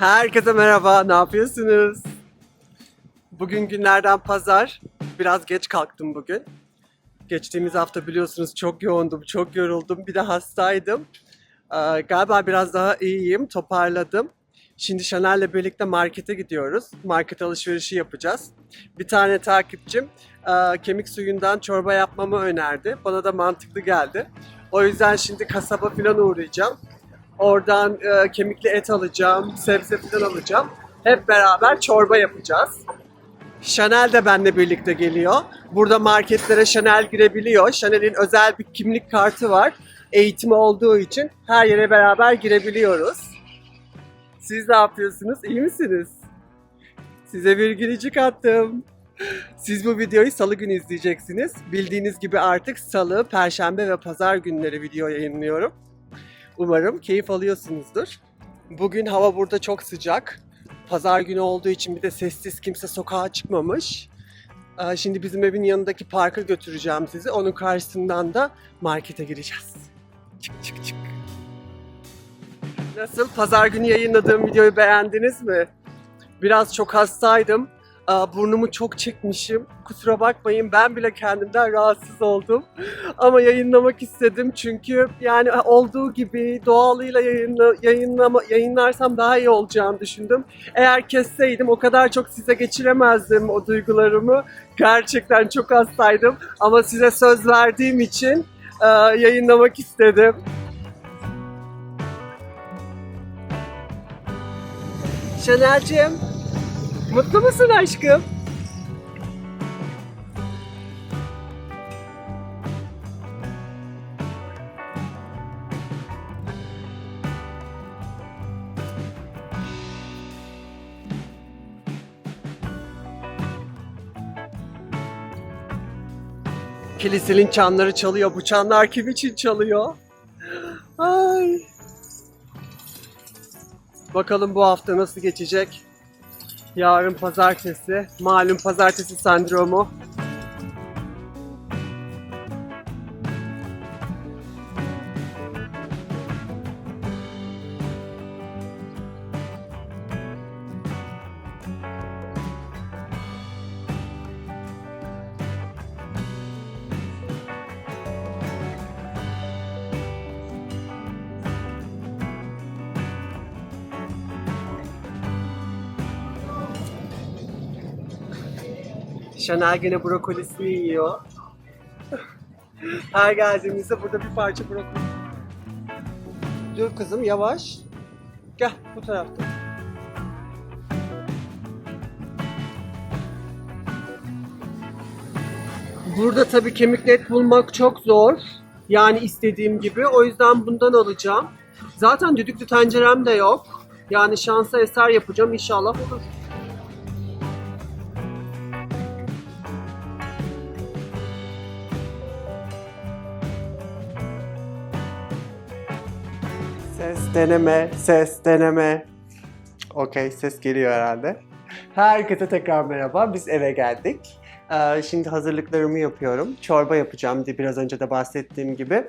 Herkese merhaba, ne yapıyorsunuz? Bugün günlerden pazar. Biraz geç kalktım bugün. Geçtiğimiz hafta biliyorsunuz çok yoğundum, çok yoruldum. Bir de hastaydım. Ee, galiba biraz daha iyiyim, toparladım. Şimdi Chanel'le birlikte markete gidiyoruz. Market alışverişi yapacağız. Bir tane takipçim e, kemik suyundan çorba yapmamı önerdi. Bana da mantıklı geldi. O yüzden şimdi kasaba falan uğrayacağım. Oradan e, kemikli et alacağım, sebze falan alacağım. Hep beraber çorba yapacağız. Chanel de benimle birlikte geliyor. Burada marketlere Chanel girebiliyor. Chanel'in özel bir kimlik kartı var. Eğitimi olduğu için her yere beraber girebiliyoruz. Siz ne yapıyorsunuz? İyi misiniz? Size bir gülücük attım. Siz bu videoyu salı günü izleyeceksiniz. Bildiğiniz gibi artık salı, perşembe ve pazar günleri video yayınlıyorum. Umarım keyif alıyorsunuzdur. Bugün hava burada çok sıcak. Pazar günü olduğu için bir de sessiz kimse sokağa çıkmamış. Ee, Şimdi bizim evin yanındaki parka götüreceğim sizi. Onun karşısından da markete gireceğiz. Çık çık çık. Nasıl? Pazar günü yayınladığım videoyu beğendiniz mi? Biraz çok hastaydım. Burnumu çok çekmişim. Kusura bakmayın ben bile kendimden rahatsız oldum. Ama yayınlamak istedim çünkü yani olduğu gibi doğalıyla yayınla, yayınlama, yayınlarsam daha iyi olacağını düşündüm. Eğer kesseydim o kadar çok size geçiremezdim o duygularımı. Gerçekten çok hastaydım ama size söz verdiğim için yayınlamak istedim. Şener'cim, mutlu musun aşkım? Kilisenin çanları çalıyor. Bu çanlar kim için çalıyor? Ay. Bakalım bu hafta nasıl geçecek? Yarın pazartesi. Malum pazartesi sendromu. Chanel gene brokolisini yiyor. Her geldiğimizde burada bir parça brokoli. Dur kızım yavaş. Gel bu tarafta. Burada tabii kemikli et bulmak çok zor. Yani istediğim gibi. O yüzden bundan alacağım. Zaten düdüklü tencerem de yok. Yani şansa eser yapacağım. İnşallah olur. Ses deneme, ses deneme. Okey, ses geliyor herhalde. Herkese tekrar merhaba. Biz eve geldik. Ee, şimdi hazırlıklarımı yapıyorum. Çorba yapacağım diye biraz önce de bahsettiğim gibi.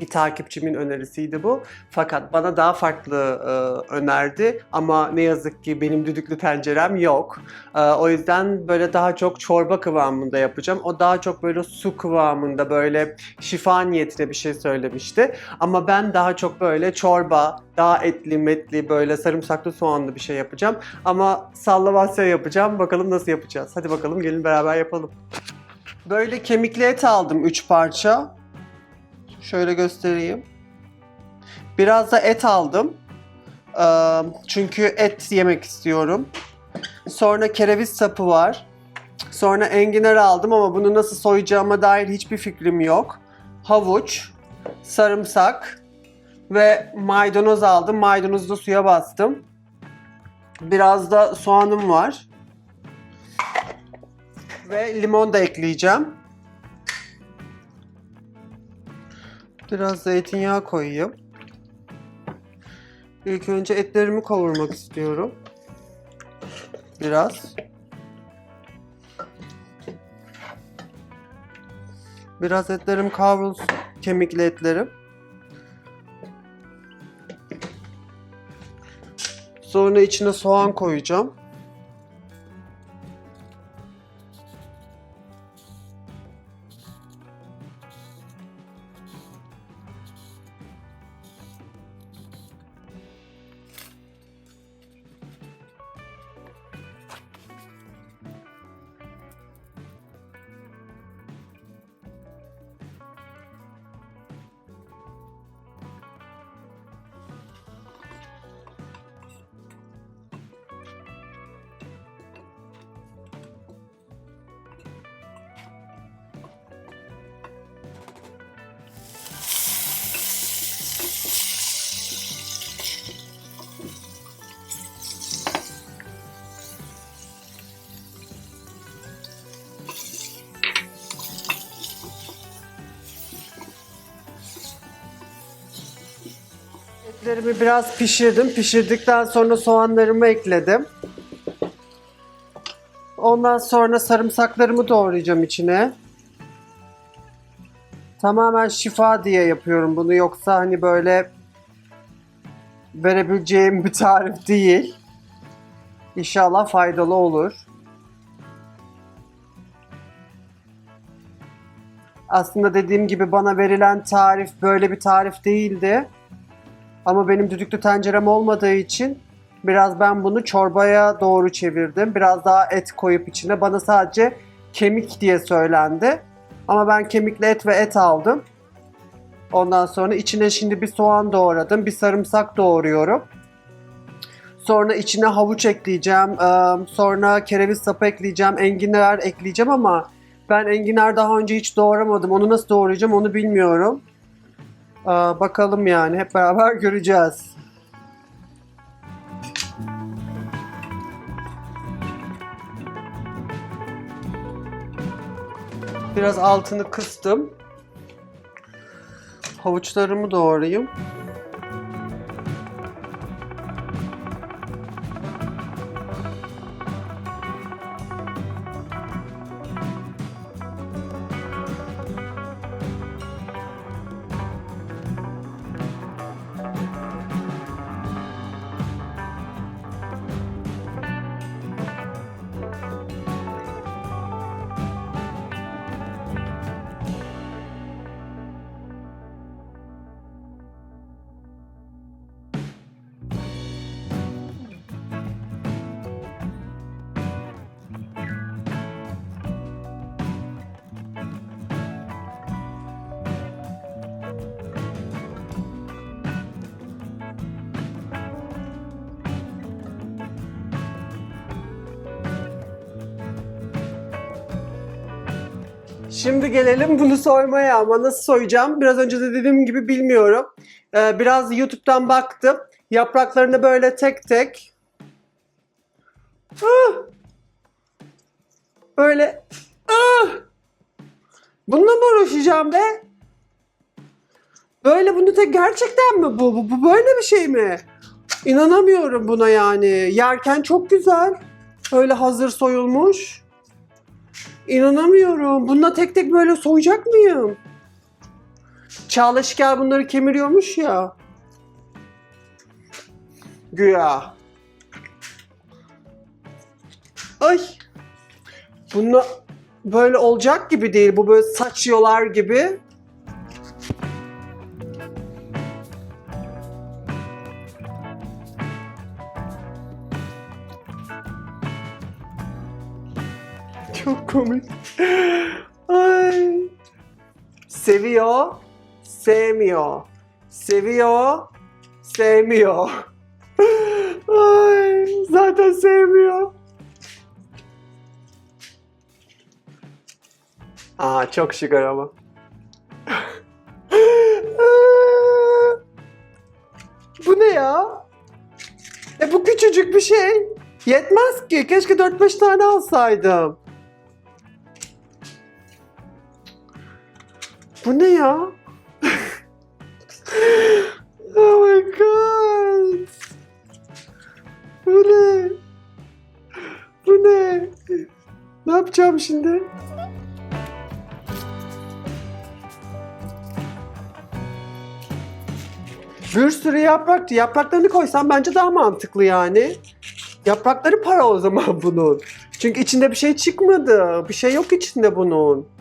Bir takipçimin önerisiydi bu. Fakat bana daha farklı e, önerdi ama ne yazık ki benim düdüklü tencerem yok. E, o yüzden böyle daha çok çorba kıvamında yapacağım. O daha çok böyle su kıvamında böyle şifa niyetine bir şey söylemişti. Ama ben daha çok böyle çorba, daha etli metli böyle sarımsaklı soğanlı bir şey yapacağım. Ama sallamasya yapacağım. Bakalım nasıl yapacağız. Hadi bakalım gelin beraber yapalım. Böyle kemikli et aldım 3 parça. Şöyle göstereyim. Biraz da et aldım. Çünkü et yemek istiyorum. Sonra kereviz sapı var. Sonra enginar aldım ama bunu nasıl soyacağıma dair hiçbir fikrim yok. Havuç, sarımsak ve maydanoz aldım. Maydanozu da suya bastım. Biraz da soğanım var. Ve limon da ekleyeceğim. Biraz zeytinyağı koyayım. İlk önce etlerimi kavurmak istiyorum. Biraz. Biraz etlerim kavrulsun. Kemikli etlerim. Sonra içine soğan koyacağım. Etlerimi biraz pişirdim. Pişirdikten sonra soğanlarımı ekledim. Ondan sonra sarımsaklarımı doğrayacağım içine. Tamamen şifa diye yapıyorum bunu. Yoksa hani böyle verebileceğim bir tarif değil. İnşallah faydalı olur. Aslında dediğim gibi bana verilen tarif böyle bir tarif değildi. Ama benim düdüklü tencerem olmadığı için biraz ben bunu çorbaya doğru çevirdim. Biraz daha et koyup içine. Bana sadece kemik diye söylendi. Ama ben kemikli et ve et aldım. Ondan sonra içine şimdi bir soğan doğradım. Bir sarımsak doğruyorum. Sonra içine havuç ekleyeceğim. eee, Sonra kereviz sapı ekleyeceğim. Enginar ekleyeceğim ama ben enginar daha önce hiç doğramadım. Onu nasıl doğrayacağım onu bilmiyorum. Aa, bakalım yani hep beraber göreceğiz. Biraz altını kıstım. Havuçlarımı doğrayayım. Şimdi gelelim bunu soymaya ama nasıl soyacağım? Biraz önce de dediğim gibi bilmiyorum. Ee, biraz YouTube'dan baktım. Yapraklarını böyle tek tek Ah! böyle Ah! Bununla mı uğraşacağım be? Böyle bunu tek gerçekten mi bu? bu? Bu böyle bir şey mi? İnanamıyorum buna yani. Yerken çok güzel. Öyle hazır soyulmuş. İnanamıyorum. Bununla tek tek böyle soyacak mıyım? Çağla Şikel bunları kemiriyormuş ya. Güya. Ay. Bununla böyle olacak gibi değil. Bu böyle saç yolar gibi. Komik. Ay. Seviyor, sevmiyor. Seviyor, sevmiyor. Ay, zaten sevmiyor. Aa çok şıkar ama. bu ne ya? E bu küçücük bir şey. Yetmez ki. Keşke 4-5 tane alsaydım. Bu ne ya? oh my god. Bu ne? Bu ne? Ne yapacağım şimdi? Bir sürü yapraktı. Yapraklarını koysam bence daha mantıklı yani. Yaprakları para o zaman bunun. Çünkü içinde bir şey çıkmadı. Bir şey yok içinde bunun.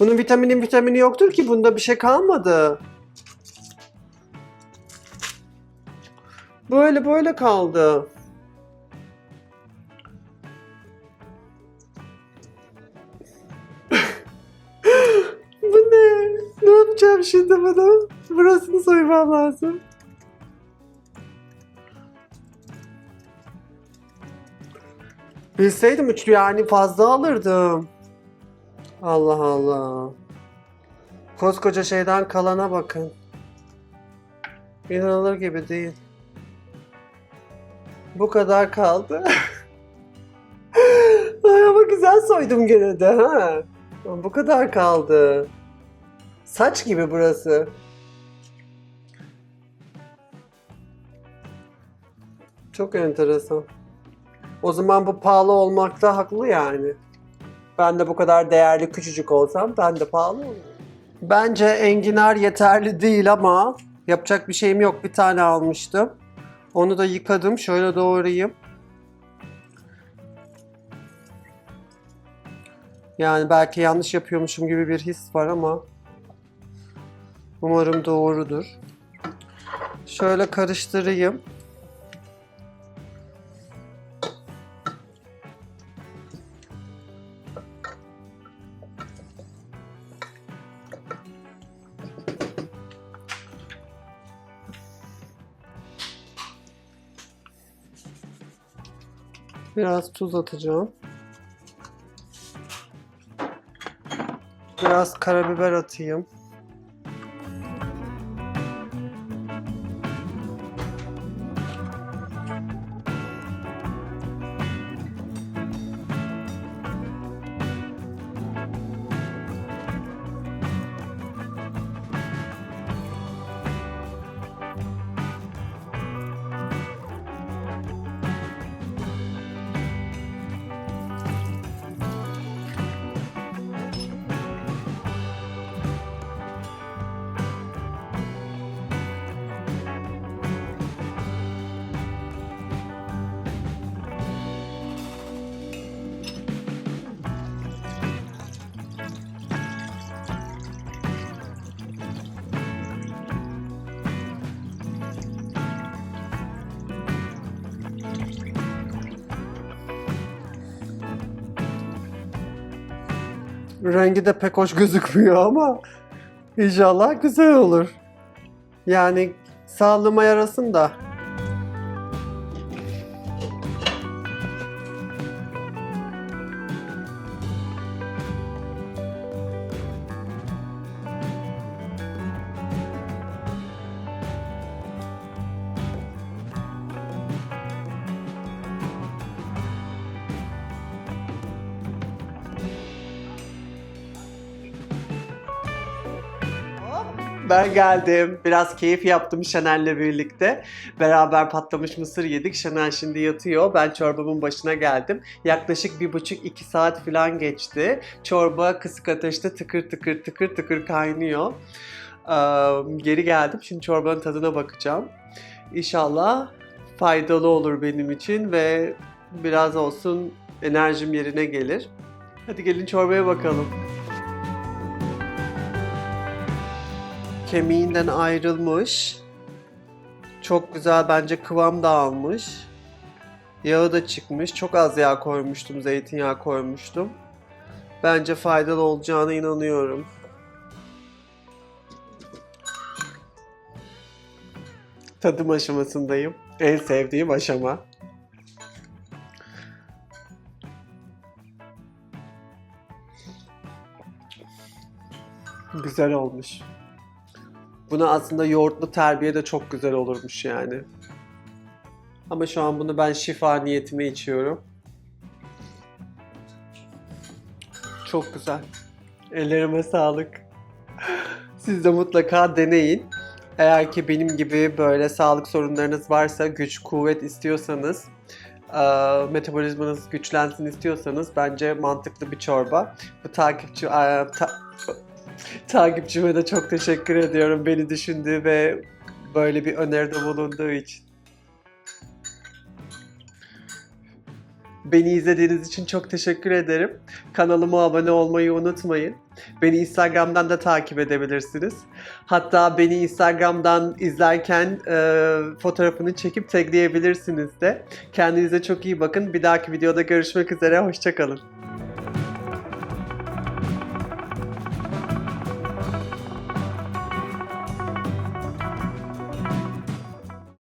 Bunun vitaminin vitamini yoktur ki. Bunda bir şey kalmadı. Böyle böyle kaldı. Bu ne? Ne yapacağım şimdi bunu? Burasını soymam lazım. Bilseydim üçlü yani fazla alırdım. Allah Allah. Koskoca şeyden kalana bakın. İnanılır gibi değil. Bu kadar kaldı. Ay ama güzel soydum gene de ha. Bu kadar kaldı. Saç gibi burası. Çok enteresan. O zaman bu pahalı olmakta haklı yani. Ben de bu kadar değerli küçücük olsam ben de pahalı olurum. Bence enginar yeterli değil ama yapacak bir şeyim yok. Bir tane almıştım. Onu da yıkadım. Şöyle doğrayayım. Yani belki yanlış yapıyormuşum gibi bir his var ama umarım doğrudur. Şöyle karıştırayım. Biraz tuz atacağım. Biraz karabiber atayım. Rengi de pek hoş gözükmüyor ama inşallah güzel olur. Yani sağlığıma yarasın da. Ben geldim. Biraz keyif yaptım Chanel'le birlikte. Beraber patlamış mısır yedik. Chanel şimdi yatıyor. Ben çorbamın başına geldim. Yaklaşık bir buçuk iki saat falan geçti. Çorba kısık ateşte tıkır tıkır tıkır tıkır kaynıyor. Geri geldim. Şimdi çorbanın tadına bakacağım. İnşallah faydalı olur benim için ve biraz olsun enerjim yerine gelir. Hadi gelin çorbaya bakalım. Kemiğinden ayrılmış. Çok güzel bence kıvam da almış. Yağı da çıkmış. Çok az yağ koymuştum, zeytinyağı koymuştum. Bence faydalı olacağına inanıyorum. Tadım aşamasındayım. En sevdiğim aşama. Güzel olmuş. Buna aslında yoğurtlu terbiye de çok güzel olurmuş yani. Ama şu an bunu ben şifa niyetime içiyorum. Çok güzel. Ellerime sağlık. Siz de mutlaka deneyin. Eğer ki benim gibi böyle sağlık sorunlarınız varsa, güç, kuvvet istiyorsanız, eee, metabolizmanız güçlensin istiyorsanız bence mantıklı bir çorba. Bu takipçi... ta- Takipçime de çok teşekkür ediyorum beni düşündüğü ve böyle bir öneride bulunduğu için. Beni izlediğiniz için çok teşekkür ederim. Kanalıma abone olmayı unutmayın. Beni Instagram'dan da takip edebilirsiniz. Hatta beni Instagram'dan izlerken e, fotoğrafını çekip tagleyebilirsiniz de. Kendinize çok iyi bakın. Bir dahaki videoda görüşmek üzere. Hoşçakalın.